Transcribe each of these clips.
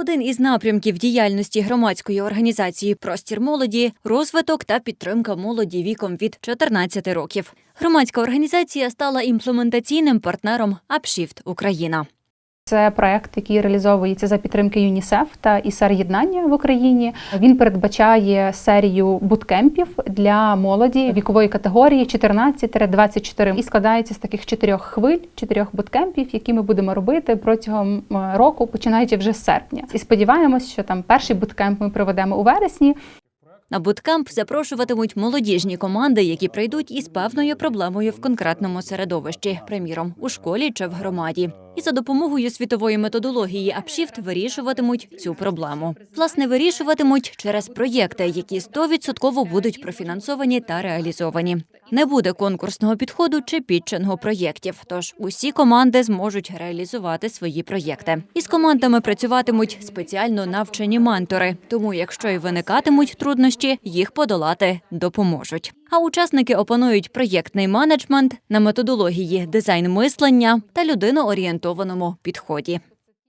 Один із напрямків діяльності громадської організації Простір молоді розвиток та підтримка молоді віком від 14 років. Громадська організація стала імплементаційним партнером Апшіфт Україна. Це проект, який реалізовується за підтримки ЮНІСЕФ та ІСР єднання в Україні. Він передбачає серію буткемпів для молоді вікової категорії 14-24 і складається з таких чотирьох хвиль, чотирьох буткемпів, які ми будемо робити протягом року, починаючи вже з серпня. І сподіваємось, що там перший буткемп ми проведемо у вересні. На буткемп запрошуватимуть молодіжні команди, які прийдуть із певною проблемою в конкретному середовищі, приміром у школі чи в громаді. І за допомогою світової методології Upshift вирішуватимуть цю проблему. Власне, вирішуватимуть через проєкти, які 100% будуть профінансовані та реалізовані. Не буде конкурсного підходу чи підчингу проєктів, тож усі команди зможуть реалізувати свої проєкти. Із командами працюватимуть спеціально навчені ментори. Тому, якщо і виникатимуть труднощі, їх подолати допоможуть. А учасники опанують проєктний менеджмент на методології дизайн мислення та людиноорієнтованому підході.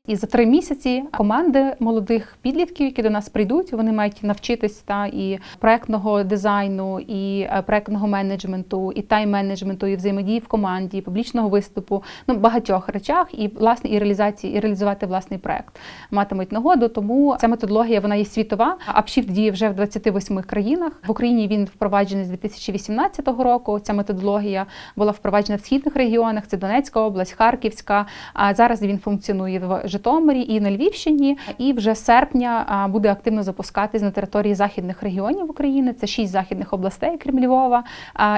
І за три місяці команди молодих підлітків, які до нас прийдуть, вони мають навчитись та і проектного дизайну, і е, проектного менеджменту, і тайм-менеджменту, і взаємодії в команді, і публічного виступу, ну багатьох речах, і власне і реалізації, і реалізувати власний проект матимуть нагоду. Тому ця методологія вона є світова. Upshift діє вже в 28 країнах. В Україні він впроваджений з 2018 року. Ця методологія була впроваджена в східних регіонах. Це Донецька область, Харківська. А зараз він функціонує в Житомирі і на Львівщині. І вже з серпня буде активно запускатись на території західних регіонів України. Це шість західних областей, крім Львова,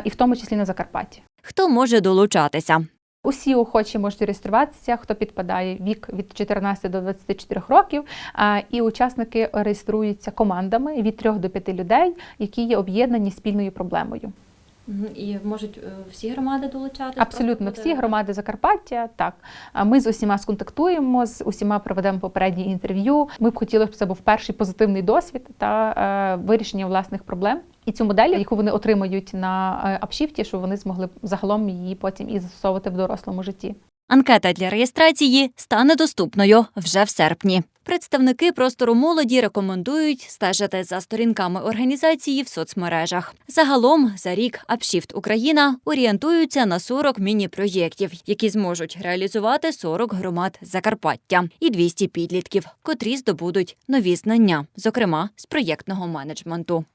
і в тому числі на Закарпатті. Хто може долучатися? Усі охочі можуть реєструватися, хто підпадає вік від 14 до 24 років. І учасники реєструються командами від 3 до 5 людей, які є об'єднані спільною проблемою. І можуть е, всі громади долучатися? Абсолютно всі громади Закарпаття. Так ми з усіма сконтактуємо, з усіма проведемо попередні інтерв'ю. Ми б хотіли, щоб це був перший позитивний досвід та е, вирішення власних проблем. І цю модель, яку вони отримають на е, апшіфті, щоб вони змогли загалом її потім і застосовувати в дорослому житті. Анкета для реєстрації стане доступною вже в серпні. Представники простору молоді рекомендують стежити за сторінками організації в соцмережах. Загалом за рік Upshift Україна орієнтуються на 40 міні-проєктів, які зможуть реалізувати 40 громад Закарпаття і 200 підлітків, котрі здобудуть нові знання, зокрема з проєктного менеджменту.